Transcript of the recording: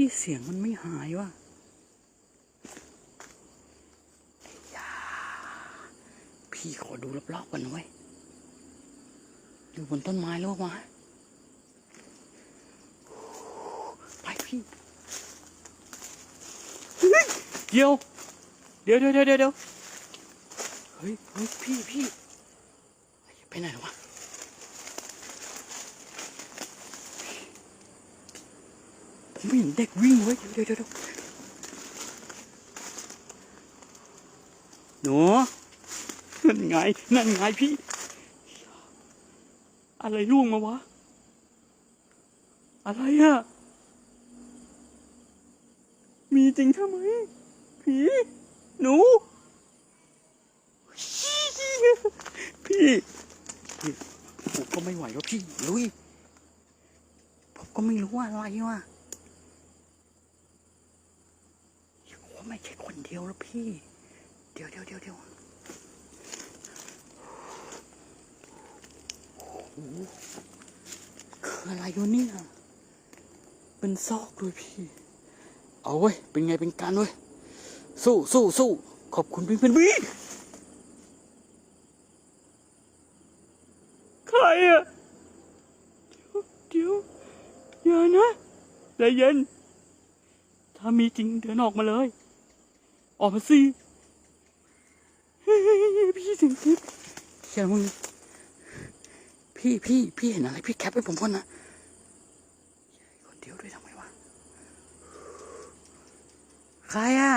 พี่เสียงมันไม่หายว่ะอ้ยาพี่ขอดูรอบๆกันนะเว้ยอยู่บนต้นไม้หรือวะไปพี่เดี๋ยวเดี๋ยวเดี๋ยวเดี๋ยวเดี๋ยวเฮ้ยเฮ้ยพี่พี่ไปไหนวะ ผมเห็นเด็กวิ่งเว้ยเดี๋ยวเดี๋ยวเดี๋ยวหนูนั่นไง นั่นไงพี่ อะไรล่วงมาวะ อะไรอะมีจริงใช่ไหมผีหนู พี่พี่ผมก็ไม่ไหวแล้วพี่ลุยผมก็ไม่รู้ว่าอะไรวะ ว่า ไม่ใช่คนเดียวแล้วพี่ เดี๋ยวเดี๋ยวเดี๋ยวเดี๋ยวโอ้คืออะไรอยู่เนี่ย เป็นซอกด้วยพี่ เอาเว้ย เป็นไงเป็นการเว้ย สู้สู้สู้ ขอบคุณพี่เป็นพี่ใครอะเดี๋ยวเดี๋ยวอย่านะใจเย็น ถ้ามีจริงเดินออกมาเลย ออกมาสิพี่เสิงทิพย์เขียนมึงพี่พี่พี่เห็นอะไรพี่แคปให้ผมพ่นนะคนเดียวด้วยทำไมวะใครอะ